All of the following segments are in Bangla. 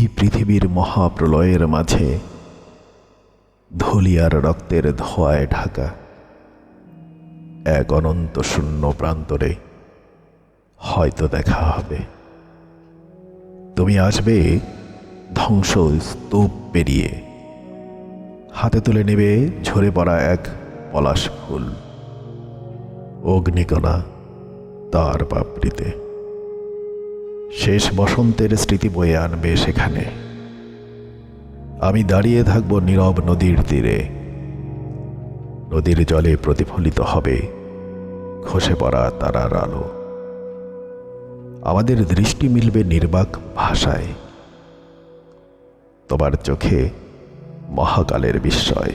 এই পৃথিবীর মহাপ্রলয়ের মাঝে ধুলিয়ার রক্তের ধোয়ায় ঢাকা এক অনন্ত শূন্য প্রান্তরে হয়তো দেখা হবে। তুমি আসবে ধ্বংস স্তূপ পেরিয়ে। হাতে তুলে নেবে ঝরে পড়া এক পলাশ ফুল। অগ্নিকণা তার পাপড়িতে। শেষ বসন্তের স্মৃতি বয়ে আনবে সেখানে। আমি দাঁড়িয়ে থাকব নীরব নদীর তীরে। নদীর জলে প্রতিফলিত হবে খসে পড়া তারার আলো। আমাদের দৃষ্টি মিলবে নির্বাক ভাষায়। তোমার চোখে মহাকালের বিস্ময়।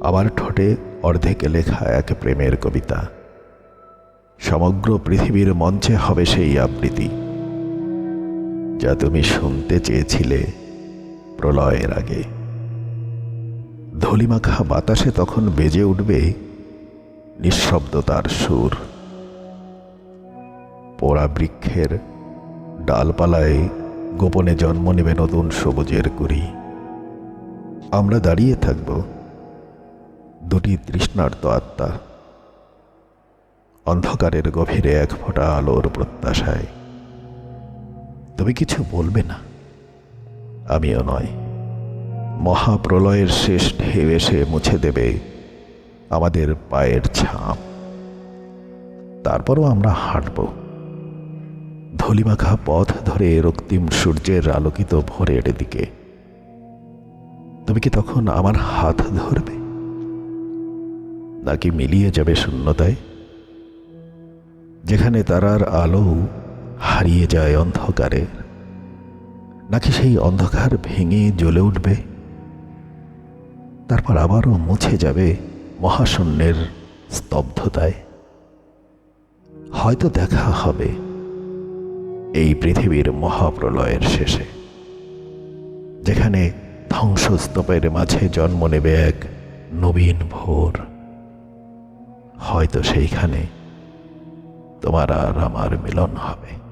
আমার ঠোঁটে অর্ধেক লেখা এক প্রেমের কবিতা। সমগ্র পৃথিবীর মঞ্চে হবে সেই আবৃত্তি, যা তুমি শুনতে চেয়েছিলে প্রলয়ের আগে। ধুলিমাখা বাতাসে তখন বেজে উঠবে নিঃশব্দতার সুর। পোড়া বৃক্ষের ডালপালায় গোপনে জন্ম নেবে নতুন সবুজের কুড়ি। আমরা দাঁড়িয়ে থাকব, দুটি তৃষ্ণার্ত আত্মা। অন্ধকারের গভীরে এক ফোঁটা আলোর প্রত্যাশায়। তুমি কিছু বলবে না? আমিও নয়। মহাপ্রলয়ের শেষ ঢেউ এসে মুছে দেবে আমাদের পায়ের ছাপ। তারপরও আমরা হাঁটব। ধুলিমাখা পথ ধরে রক্তিম সূর্যের আলোকিত ভোরের দিকে। তুমি কি তখন আমার হাত ধরবে? নাকি মিলিয়ে যাবে শূন্যতায়? যেখানে তারার আলো হারিয়ে যায় অন্ধকারে। নাকি সেই অন্ধকার ভেঙে জ্বলে উঠবে? তারপর আবারও মুছে যাবে মহাশূন্যের স্তব্ধতায়। হয়তো দেখা হবে এই পৃথিবীর মহাপ্রলয়ের শেষে, যেখানে ধ্বংসস্তূপের মাঝে জন্ম নেবে এক নবীন ভোর। হয়তো সেইখানে তোমার আর আমার মিলন হবে।